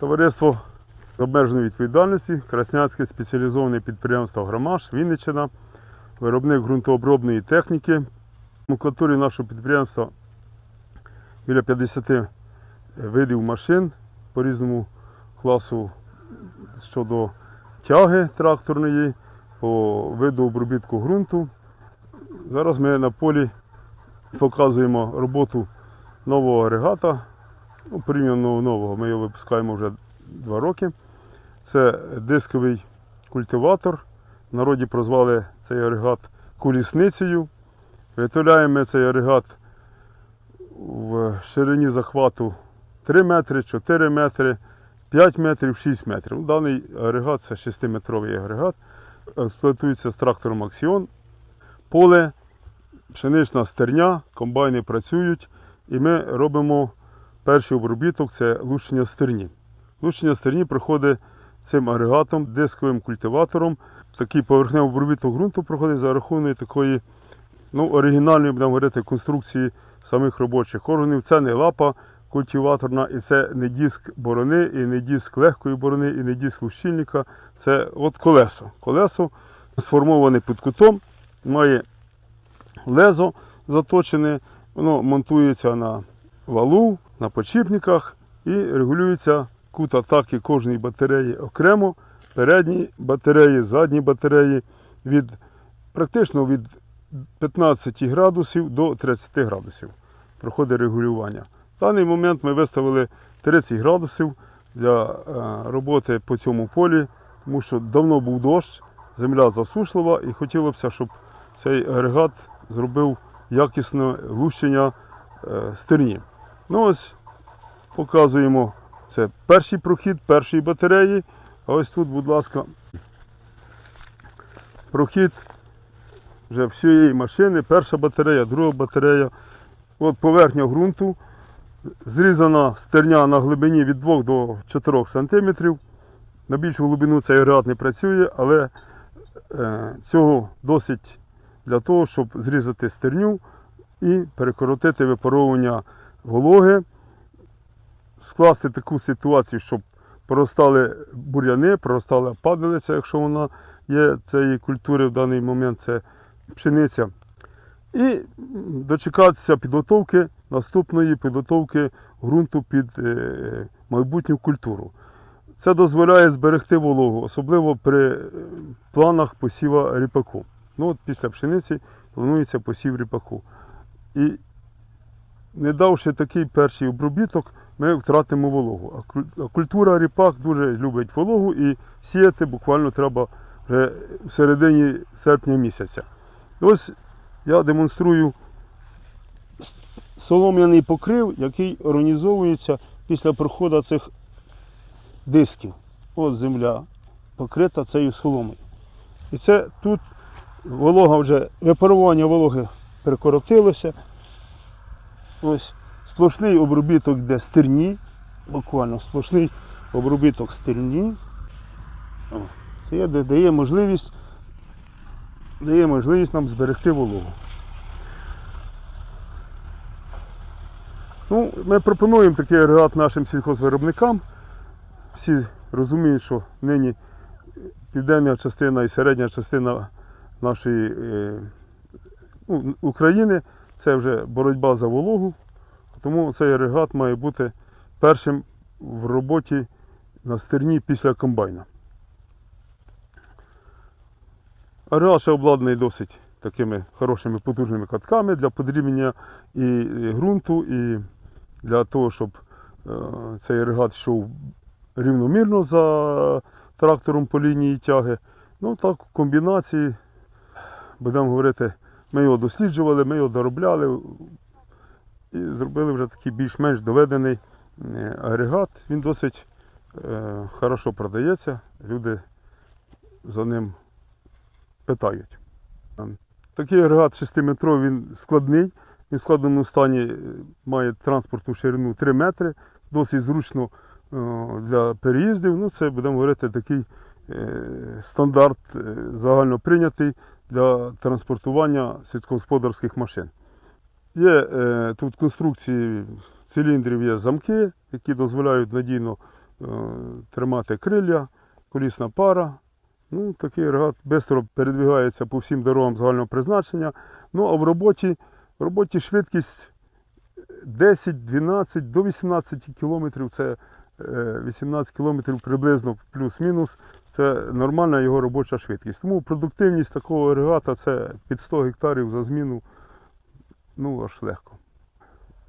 Товариство з обмеженої відповідальності, Краснянське спеціалізоване підприємство Громаш, Вінниччина, виробник ґрунтообробної техніки. В номенклатурі нашого підприємства біля 50 видів машин по різному класу щодо тяги тракторної, по виду обробітку ґрунту. Зараз ми на полі показуємо роботу нового агрегата, ну, порівняно нового. Ми його випускаємо вже два роки. Це дисковий культиватор. В народі прозвали цей агрегат колісницею. Виготовляємо цей агрегат в ширині захвату 3 метри, 4 метри, 5 метрів, 6 метрів. Ну, Даний агрегат це 6-метровий агрегат. Експлуатується з трактором Аксіон. Поле, пшенична стерня, комбайни працюють, і ми робимо перший обробіток це лущення стерні. Лущення стерні проходить цим агрегатом, дисковим культиватором. Такий поверхневий обробіток ґрунту проходить за рахунок такої ну, оригінальної, будемо говорити, конструкції самих робочих органів. Це не лапа культиваторна, і це не диск борони, і не диск легкої борони, і не диск лущильника. Це от колесо. Колесо сформоване під кутом, має лезо заточене, воно монтується на валу, на подшипниках і регулюється кут атаки кожної батареї окремо. Передні батареї, задні батареї від практично від 15 градусів до 30 градусів проходить регулювання. В даний момент ми виставили 30 градусів для е, роботи по цьому полі, тому що давно був дощ, земля засушлива і хотілося б, щоб цей агрегат зробив якісне лущення е, стерні. Ну ось показуємо це перший прохід першої батареї. А ось тут, будь ласка, прохід вже всієї машини, перша батарея, друга батарея. От поверхня ґрунту, зрізана стерня на глибині від 2 до 4 см. На більшу глибину цей агрегат не працює, але е, цього досить для того, щоб зрізати стерню і перекоротити випаровування вологи, скласти таку ситуацію, щоб проростали бур'яни, проростала падалиця, якщо вона є цієї культури в даний момент, це пшениця. І дочекатися підготовки наступної підготовки ґрунту під е, майбутню культуру. Це дозволяє зберегти вологу, особливо при е, планах посіва ріпаку. Ну, от після пшениці планується посів ріпаку. І не давши такий перший обробіток, ми втратимо вологу. А культура ріпак дуже любить вологу і сіяти буквально треба вже в середині серпня місяця. Ось я демонструю солом'яний покрив, який організовується після проходу цих дисків. От земля покрита цією соломою. І це тут волога вже, випарування вологи перекоротилося. Ось сплошний обробіток йде стерні, буквально сплошний обробіток стерні. Це дає можливість, дає можливість нам зберегти вологу. Ну, ми пропонуємо такий агрегат нашим сільхозвиробникам. Всі розуміють, що нині південна частина і середня частина нашої е, ну, України це вже боротьба за вологу. Тому цей агрегат має бути першим в роботі на стерні після комбайна. Агрегат ще обладнаний досить такими хорошими потужними катками для подрібнення і ґрунту, і для того, щоб е, цей агрегат йшов рівномірно за трактором по лінії тяги. Ну так, в комбінації, будемо говорити, ми його досліджували, ми його доробляли і зробили вже такий більш-менш доведений е, агрегат. Він досить е, хорошо продається, люди за ним питають. Такий агрегат 6-метровий, він складний. Він в складному стані е, має транспортну ширину 3 метри, досить зручно е, для переїздів. Ну, це будемо говорити такий стандарт е, загально прийнятий для транспортування сільськогосподарських машин. Є е, тут конструкції циліндрів, є замки, які дозволяють надійно е, тримати крилля, колісна пара. Ну, такий агрегат швидко передвигається по всім дорогам загального призначення. Ну, а в роботі, в роботі швидкість 10, 12 до 18 кілометрів. Це е, 18 кілометрів приблизно плюс-мінус. Це нормальна його робоча швидкість. Тому продуктивність такого агрегата це під 100 гектарів за зміну. Ну, аж легко.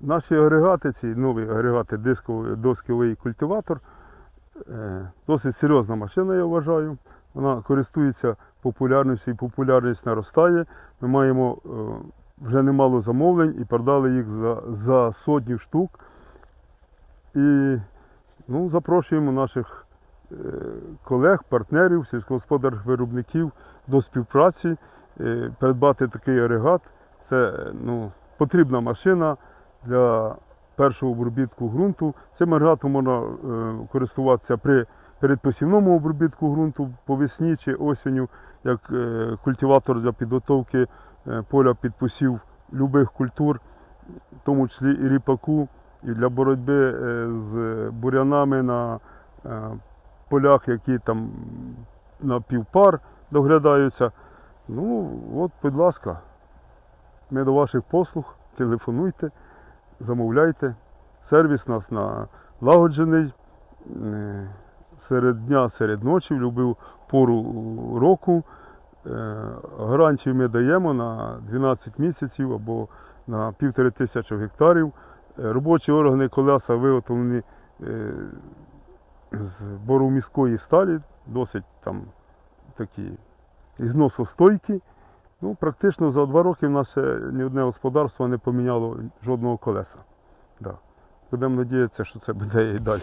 Наші агрегати, ці нові агрегати, дисковий, досковий культиватор, е, досить серйозна машина, я вважаю. Вона користується популярністю і популярність наростає. Ми маємо е, вже немало замовлень і продали їх за, за сотню штук. І ну, запрошуємо наших е, колег, партнерів, сільськогосподарських виробників до співпраці, е, придбати такий агрегат. Це е, ну, потрібна машина для першого обробітку ґрунту. Цим агрегатом можна користуватися при передпосівному обробітку ґрунту по весні чи осінню, як культиватор для підготовки поля під посів любих культур, в тому числі і ріпаку, і для боротьби е, з бурянами на е, полях, які там на півпар доглядаються. Ну, от, будь ласка, ми до ваших послуг, телефонуйте, замовляйте. Сервіс у нас налагоджений е, серед дня, серед ночі, в будь-яку пору року. Гарантію ми даємо на 12 місяців або на півтори тисячі гектарів. Е, Робочі органи колеса виготовлені е, з бороміської сталі, досить там такі ізносостойкі. Ну, практично за два роки в нас ні одне господарство не поміняло жодного колеса. Да. Будемо надіятися, що це буде і далі.